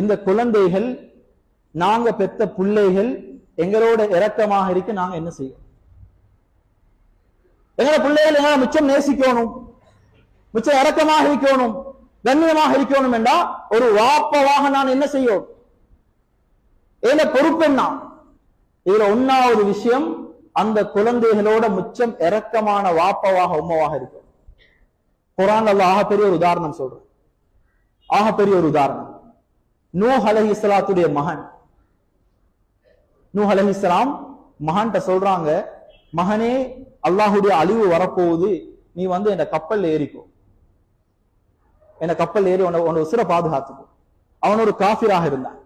இந்த குழந்தைகள் நாங்க பெத்த பிள்ளைகள் எங்களோட இரக்கமாக இருக்க நாங்க என்ன செய்யணும் எங்களை பிள்ளைகள் எங்களை மிச்சம் நேசிக்கணும். மிச்சம் இரக்கமாக இருக்கணும். கண்ணியமாக இருக்கணும் என்றா ஒரு வாப்பவாக நான் என்ன செய்யும் ஏல பொறுப்பெண்ணா இதுல ஒன்னாவது விஷயம் அந்த குழந்தைகளோட மிச்சம் இரக்கமான வாப்பவாக உம்மவாக இருக்கும் குரான் அல்ல ஆகப்பெரிய ஒரு உதாரணம் சொல்றேன். ஆகப்பெரிய ஒரு உதாரணம். நூஹ் அலஹி இஸ்லாத்துடைய மகன். நூஹ் அலஹி இஸ்லாம் மகன்கிட்ட சொல்றாங்க மகனே அல்லாஹுடைய அழிவு வரப்போகுது. நீ வந்து என் கப்பல்ல ஏறிக்கோ. என்ன கப்பல் ஏறி உன்னோட உன பாதுகாத்துக்கோ. அவன் ஒரு காஃபிராக இருந்தான்.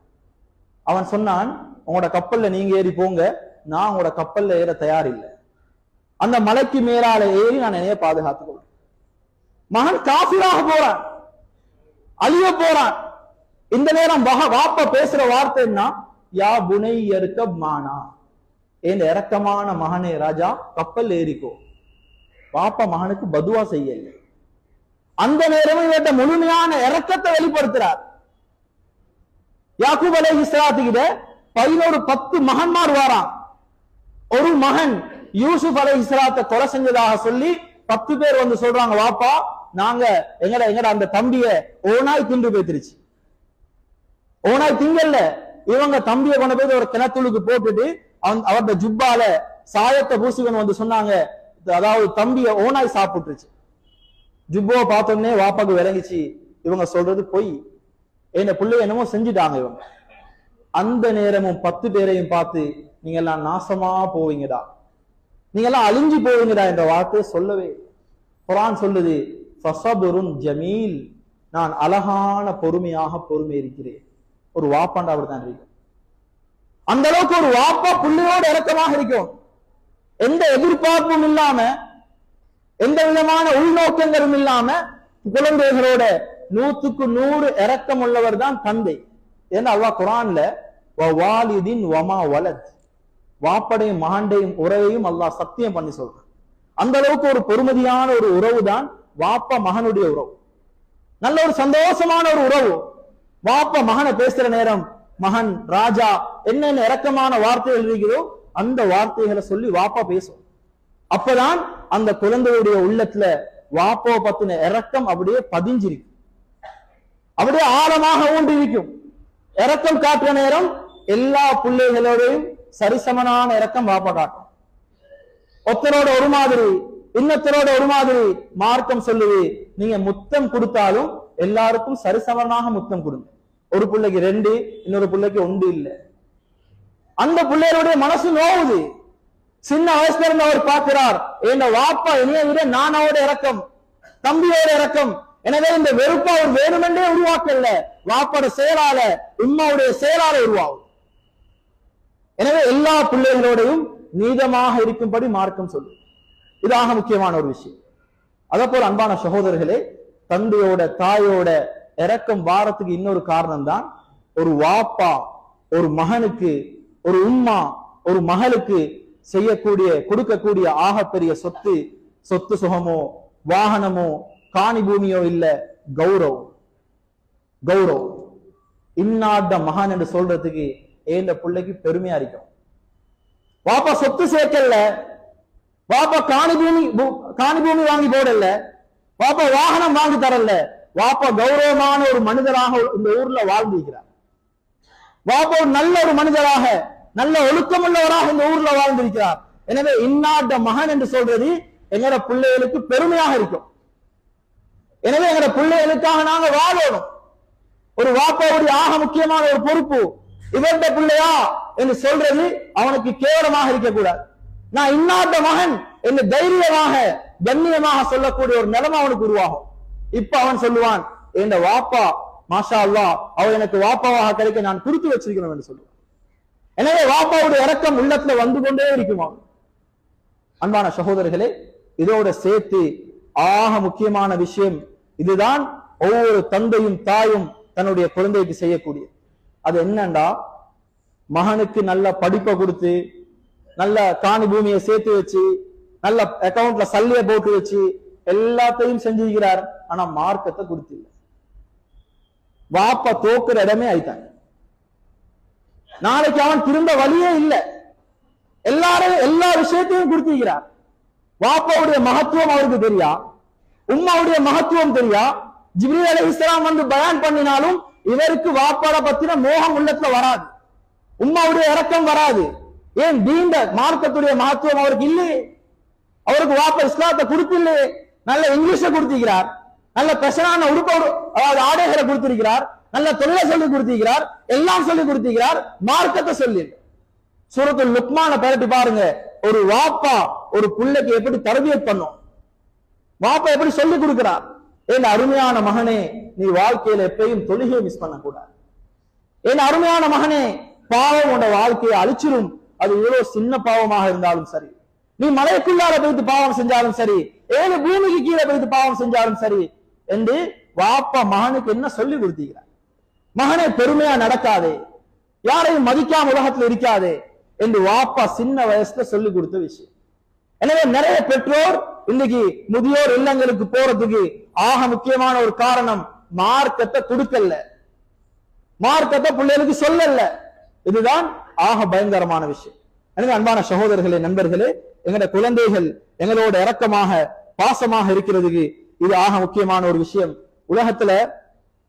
அவன் சொன்னான் உங்களோட கப்பல்ல நீங்க ஏறி போங்க. நான் உங்களோட கப்பல்ல ஏற தயார் இல்லை. அந்த மலைக்கு மேலால ஏறி நான் என்னைய பாதுகாத்துக்கொள்றேன். மகன் காஃபிராக போறான். அழிய போறான். இந்த நேரம் வக வாப்ப பேசுற வார்த்தை என்ன? யா புனை இருக்க மானா. என் இறக்கமான மகனே ராஜா கப்பல் ஏறிக்கோ. வாப்பா மகனுக்கு பதுவா செய்யலை. அந்த நேரமும் இவர்கிட்ட முழுமையான இறக்கத்தை வெளிப்படுத்துறார். யாக்கூப் அலை இஸ்லாத்துக்கிட்ட பதினோரு பத்து மகன்மார் வாராம் ஒரு மகன் யூசுப் அலை இஸ்லாத்தை கொலை செஞ்சதாக சொல்லி பத்து பேர் வந்து சொல்றாங்க வாப்பா நாங்க எங்கட எங்கட அந்த தம்பிய ஓனாய் திண்டு போய்த்திருச்சு ஓனாய் திங்கல்ல. இவங்க தம்பியை கொண்டு போய் ஒரு கிணத்துளுக்கு போட்டுட்டு அவன் அவர்த ஜுப்பால சாயத்தை பூசிவன் வந்து சொன்னாங்க. அதாவது தம்பிய ஓனாய் சாப்பிட்டுருச்சு. ஜுப்போவை பார்த்தோன்னே வாப்பாக்கு விளங்கிச்சு. இவங்க சொல்றது பொய். என்ன பிள்ளை என்னமோ செஞ்சுட்டாங்க இவங்க. அந்த நேரமும் பத்து பேரையும் பார்த்து நீங்க எல்லாம் நாசமா போவீங்கடா. நீங்க எல்லாம் அழிஞ்சு போவீங்கடா என்ற வார்த்தையை சொல்லவே குரான் சொல்லுது ஜமீல். நான் அழகான பொறுமையாக பொறுமை இருக்கிறேன் ஒரு வாப்பாண்டா அப்படித்தான் இருக்கும் அந்த அளவுக்கு ஒரு வாப்பா புள்ளையோட இறக்கமாக இருக்கும். எந்த எதிர்பார்ப்பும் இல்லாம எந்த விதமான உள்நோக்கங்களும் இல்லாம குழந்தைகளோட நூத்துக்கு நூறு இறக்கம் உள்ளவர் தான் தந்தை. ஏன்னா அவ்வா குரான்ல வாலிதின் வமா வலத். வாப்படையும் மகாண்டையும் உறவையும் அல்லாஹ் சத்தியம் பண்ணி சொல்றான். அந்த அளவுக்கு ஒரு பொறுமதியான ஒரு உறவு தான் வாப்பா மகனுடைய உறவு. நல்ல ஒரு சந்தோஷமான ஒரு உறவு. வாப்ப மகனை பேசுற நேரம் மகன் ராஜா என்னென்ன இறக்கமான வார்த்தைகள் இருக்கிறதோ அந்த வார்த்தைகளை சொல்லி வாப்பா பேசும். அப்பதான் அந்த குழந்தையுடைய உள்ளத்துல வாப்போ பத்தின இறக்கம் அப்படியே பதிஞ்சிருக்கு அப்படியே ஆழமாக ஊன்றி இருக்கும் காட்டுற நேரம் எல்லா பிள்ளைகளோடையும் சரிசமனான இறக்கம் வாப்பா காட்டும். ஒருத்தரோட ஒரு மாதிரி இன்னத்தரோட ஒரு மாதிரி மார்க்கம் சொல்லுது. நீங்க முத்தம் கொடுத்தாலும் எல்லாருக்கும் சரிசமனாக முத்தம் கொடுங்க. ஒரு பிள்ளைக்கு ரெண்டு இன்னொரு பிள்ளைக்கு ஒன்று இல்லை. அந்த பிள்ளைகளுடைய மனசு நோவுது. சின்ன வயசுல இருந்து அவர் பார்க்கிறார் என் வாப்பா இனிய விட நானோட இறக்கம் தம்பியோட இறக்கம் எனவே இந்த வெறுப்பை அவர் வேணுமென்றே உருவாக்கல. வாப்போட செயலால உம்மாவுடைய செயலால உருவாகும். எனவே எல்லா பிள்ளைகளோடையும் நீதமாக இருக்கும்படி மார்க்கம் சொல்லு இதாக முக்கியமான ஒரு விஷயம். அதப்போல் அன்பான சகோதரர்களே தந்தையோட தாயோட இறக்கம் வாரத்துக்கு இன்னொரு காரணம் தான் ஒரு வாப்பா ஒரு மகனுக்கு ஒரு உம்மா ஒரு மகளுக்கு செய்யக்கூடிய கொடுக்கக்கூடிய ஆகப்பெரிய சொத்து சொத்து சுகமோ வாகனமோ காணி பூமியோ இல்ல கௌரவம். கௌரவம். இன்னாத மகான் என்று சொல்றதுக்கு ஏந்த பிள்ளைக்கு பெருமையா இருக்கும்? வாப்பா சொத்து சேர்க்கல வாப்பா காணி பூமி காணி பூமி வாங்கி போடல வாப்பா வாகனம் வாங்கி தரல. வாப்பா கௌரவமான ஒரு மனிதராக இந்த ஊர்ல வாழ்ந்திருக்கிறார். வாப்பா ஒரு நல்ல ஒரு மனிதராக நல்ல ஒழுக்கமுள்ளவராக இந்த ஊர்ல வாழ்ந்திருக்கிறார். எனவே இன்னாட்ட மகன் என்று சொல்றது எங்கட பிள்ளைகளுக்கு பெருமையாக இருக்கும். எனவே எங்கட பிள்ளைகளுக்காக நாங்க வாழணும். ஒரு வாப்பாவுடைய ஆக முக்கியமான ஒரு பொறுப்பு இவர்ட பிள்ளையா என்று சொல்றது அவனுக்கு கேவலமாக இருக்கக்கூடாது. நான் இன்னாட்ட மகன் என்று தைரியமாக கண்ணியமாக சொல்லக்கூடிய ஒரு நிலைமை அவனுக்கு உருவாகும். இப்ப அவன் சொல்லுவான் என் வாப்பா மாஷா அல்லாஹ் அவர் எனக்கு வாப்பாவாக கிடைக்க நான் கொடுத்து வச்சிருக்கணும் என்று சொல்லுவான். எனவே வாப்பாவுடைய இறக்கம் உள்ளத்துல வந்து கொண்டே இருக்குமா? அன்பான சகோதரர்களே இதோட சேர்த்து ஆக முக்கியமான விஷயம் இதுதான் ஒவ்வொரு தந்தையும் தாயும் தன்னுடைய குழந்தைக்கு செய்யக்கூடிய. அது என்னண்டா? மகனுக்கு நல்ல படிப்பை கொடுத்து நல்ல காணி பூமியை சேர்த்து வச்சு நல்ல அக்கவுண்ட்ல சல்லிய போட்டு வச்சு எல்லாத்தையும் செஞ்சிருக்கிறார். ஆனா மார்க்கத்தை கொடுத்தில்ல. வாப்பா தோக்குற இடமே ஆயிட்டாங்க நாளைக்கு அவன் திரும்ப வழியே இல்லை. எல்லாரும் எல்லா விஷயத்தையும் கொடுத்திருக்கிறார். வாப்பாவுடைய மகத்துவம் அவருக்கு தெரியா? உம்மாவுடைய மகத்துவம் தெரியா? ஜிப்ரீல் அலி இஸ்லாம் வந்து பயான் பண்ணினாலும் இவருக்கு வாப்பாட பத்தின மோகம் உள்ளத்துல வராது. உம்மாவுடைய இறக்கம் வராது. ஏன் தீண்ட மார்க்கத்துடைய மகத்துவம் அவருக்கு இல்லையே? அவருக்கு வாப்பா இஸ்லாத்தை கொடுத்தில்லையே நல்ல இங்கிலீஷ கொடுத்திருக்கிறார். நல்ல பெசனான உடுப்ப அதாவது ஆடைகளை கொடுத்திருக்கிறார். நல்ல தொழிலை சொல்லி கொடுத்திருக்கிறார். எல்லாம் சொல்லி கொடுத்திருக்கிறார். மார்க்கத்தை சொல்லி. சூரத்துல் லுக்மான பரட்டி பாருங்க. ஒரு வாப்பா ஒரு பிள்ளைக்கு எப்படி தரபியத் பண்ணும்? வாப்பா எப்படி சொல்லி கொடுக்கிறார்? என் அருமையான மகனே நீ வாழ்க்கையில எப்பயும் தொழுகையை மிஸ் பண்ணக்கூடாது. என் அருமையான மகனே பாவம் உன்னோட வாழ்க்கையை அழிச்சிரும். அது எவ்வளவு சின்ன பாவமாக இருந்தாலும் சரி. நீ மலைக்குள்ளார போயிட்டு பாவம் செஞ்சாலும் சரி ஏழு பூமிக்கு கீழே போயிட்டு பாவம் செஞ்சாலும் சரி என்று வாப்பா மகனுக்கு என்ன சொல்லி கொடுத்தீங்க மகனே பெருமையா நடக்காதே யாரையும் மதிக்காம உலகத்துல இருக்காதே என்று வாப்பா சின்ன வயசுல சொல்லி கொடுத்த விஷயம். எனவே நிறைய பெற்றோர் இன்னைக்கு முதியோர் இல்லங்களுக்கு போறதுக்கு ஆக முக்கியமான ஒரு காரணம் மார்க்கத்தை கொடுக்கல. மார்க்கத்தை பிள்ளைகளுக்கு சொல்லல. இதுதான் ஆக பயங்கரமான விஷயம். எனவே அன்பான சகோதரர்களே நண்பர்களே எங்களோட குழந்தைகள் எங்களோட இறக்கமாக பாசமாக இருக்கிறதுக்கு இது ஆக முக்கியமான ஒரு விஷயம். உலகத்துல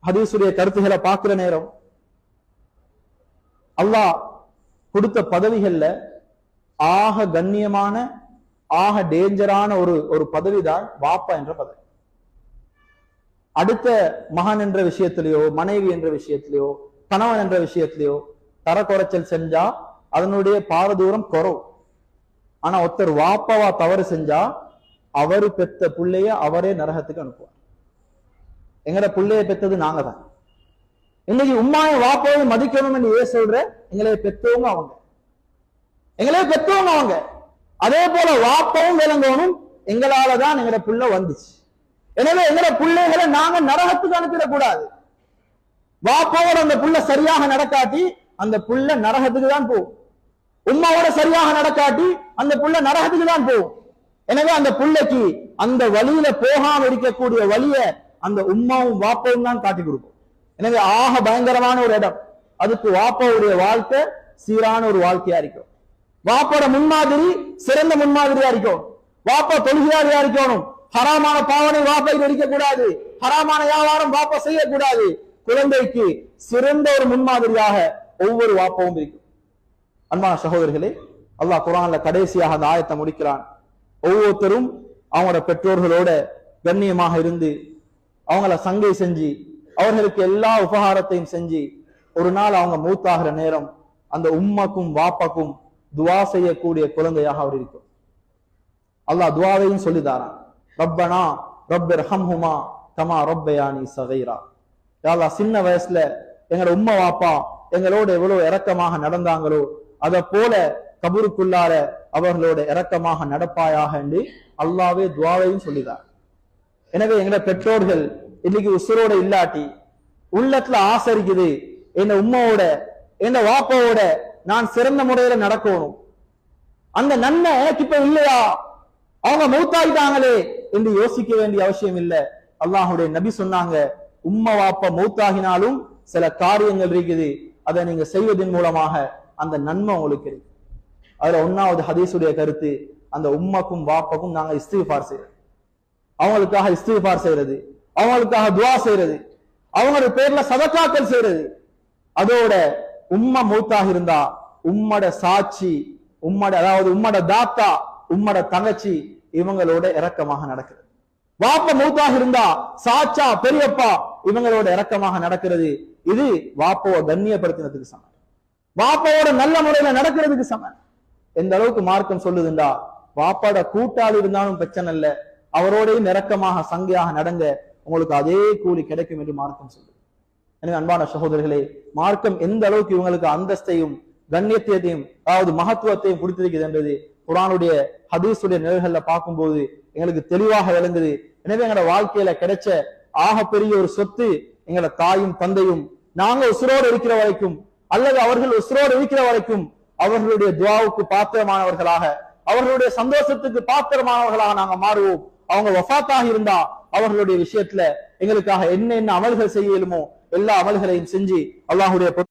ஹதீசுடைய கருத்துகளை பார்க்கிற நேரம் அல்லாஹ் கொடுத்த பதவிகள்ல ஆக கண்ணியமான ஆக டேஞ்சரான ஒரு ஒரு பதவி தான் வாப்பா என்ற பதவி. அடுத்த மகன் என்ற விஷயத்திலேயோ மனைவி என்ற விஷயத்திலேயோ கணவன் என்ற விஷயத்திலேயோ தர குறைச்சல் செஞ்சா அதனுடைய பாரதூரம் குறவு ஆனா ஒருத்தர் வாப்பாவா தவறு செஞ்சா அவரு பெத்த பிள்ளைய அவரே நரகத்துக்கு அனுப்புவார். எங்கட பிள்ளைய பெத்தது நாங்க தான் இன்னைக்கு உம்மாய வாப்பாவை மதிக்கணும் என்று ஏன் சொல்ற? எங்களை பெத்தவங்க அவங்க. எங்களே பெத்தவங்க அவங்க. அதே போல வாப்பாவும் விளங்கணும் எங்களாலதான் எங்கட புள்ள வந்துச்சு. எனவே எங்கட பிள்ளைகளை நாங்க நரகத்துக்கு அனுப்பிடக்கூடாது. வாப்பாவோட அந்த புள்ள சரியாக நடக்காட்டி அந்த புள்ள நரகத்துக்கு தான் போகும். உம்மாவோட சரியாக நடக்காட்டி அந்த புள்ள நரகத்துக்கு தான் போகும். எனவே அந்த புள்ளைக்கு அந்த வழியில போகாம இருக்கக்கூடிய வழிய அந்த உம்மாவும் வாப்பவும் தான் காட்டி கொடுக்கும். எனவே ஆக பயங்கரமான ஒரு இடம். அதுக்கு வாப்பாவுடைய வாழ்க்கை சீரான ஒரு வாழ்க்கையா இருக்கும். வாப்போட முன்மாதிரி சிறந்த முன்மாதிரியா இருக்கும். வாப்பா தொழுகிறாரியா இருக்கணும் ஹராமான பாவனை வாப்பை நடிக்க கூடாது ஹராமான வியாபாரம் வாப்பா செய்யக்கூடாது. குழந்தைக்கு சிறந்த ஒரு முன்மாதிரியாக ஒவ்வொரு வாப்பவும் இருக்கும். அன்பான சகோதரர்களே அல்லாஹ் குரான்ல கடைசியாக அந்த ஆயத்தை முடிக்கிறான். ஒவ்வொருத்தரும் அவங்களோட பெற்றோர்களோட கண்ணியமாக இருந்து அவங்கள சங்கை செஞ்சு அவர்களுக்கு எல்லா உபகாரத்தையும் செஞ்சு ஒரு நாள் அவங்க மூத்தாகிற நேரம் அந்த உம்மக்கும் வாப்பாக்கும் துவா செய்யக்கூடிய குழந்தையாக அவர் இருக்கும் அல்லாஹ் துவாவையும் சொல்லிதாரான் ரப்பனா ரப்பர் ஹம்ஹுமா கமா ரொப்பயானி சகைரா. யாரா சின்ன வயசுல எங்களோட உம்மா வாப்பா எங்களோட எவ்வளவு இறக்கமாக நடந்தாங்களோ அத போல கபருக்குள்ளார அவர்களோட இரக்கமாக நடப்பாயாக என்று அல்லாவே துவாவையும் சொல்லிதார் எனவே எங்களோட பெற்றோர்கள் இன்னைக்கு உசுரோட இல்லாட்டி உள்ளத்துல ஆசை இருக்குது என் உம்மாவோட என் வாப்பாவோட நான் சிறந்த முறையில நடக்கணும். அந்த நன்மை எனக்கு இப்ப இல்லையா? அவங்க மௌத்தாயிட்டாங்களே என்று யோசிக்க வேண்டிய அவசியம் இல்லை. அல்லாஹுடைய நபி சொன்னாங்க உம்மா வாப்பா மௌத்தாகினாலும் சில காரியங்கள் இருக்குது. அதை நீங்க செய்வதன் மூலமாக அந்த நன்மை உங்களுக்கு இருக்கு. அதுல ஒன்னாவது ஹதீஸுடைய கருத்து அந்த உம்மாக்கும் வாப்பாக்கும் நாங்க இஸ்திஃபார் செய்யறது அவங்களுக்காக இஸ்திஃபார் செய்யறது அவங்களுக்காக துவா செய்யறது அவங்களோட பேர்ல சதக்காக்கள் செய்யறது அதோட உம்மா மூத்தாக இருந்தா உம்மட சாட்சி உம்மட அதாவது உம்மட தாத்தா உம்மட தங்கச்சி இவங்களோட இரக்கமாக நடக்கிறது. வாப்ப மூத்தாக இருந்தா சாச்சா பெரியப்பா இவங்களோட இரக்கமாக நடக்கிறது. இது வாப்பாவை கண்ணியப்படுத்தினதுக்கு சமம். வாப்பாவோட நல்ல முறையில நடக்கிறதுக்கு சம எந்த அளவுக்கு மார்க்கம் சொல்லுதுண்டா? வாப்பாட கூட்டாளி இருந்தாலும் பிரச்சனை இல்ல. அவரோடையும் நெருக்கமாக சங்கையாக நடங்க. உங்களுக்கு அதே கூலி கிடைக்கும் என்று மார்க்கம் சொல்லுது. எனவே அன்பான சகோதரர்களே மார்க்கம் எந்த அளவுக்கு இவங்களுக்கு அந்தஸ்தையும் கண்ணியத்தையும் அதாவது மகத்துவத்தையும் கொடுத்திருக்கிறது என்பது குரானுடைய ஹதீஸுடைய நிழல்கள்ல பார்க்கும்போது எங்களுக்கு தெளிவாக விளங்குது. எனவே எங்களோட வாழ்க்கையில கிடைச்ச ஆகப்பெரிய ஒரு சொத்து எங்களோட தாயும் தந்தையும் நாங்க உசுரோடு இருக்கிற வரைக்கும் அல்லது அவர்கள் உசுரோடு இருக்கிற வரைக்கும் அவர்களுடைய துவாவுக்கு பாத்திரமானவர்களாக அவர்களுடைய சந்தோஷத்துக்கு பாத்திரமானவர்களாக நாங்க மாறுவோம். அவங்க வஃபாத்தாக இருந்தா அவர்களுடைய விஷயத்துல எங்களுக்காக என்ன என்ன அமல்கள் செய்யலுமோ எல்லா அமல்களையும் செஞ்சு அல்லாஹுடைய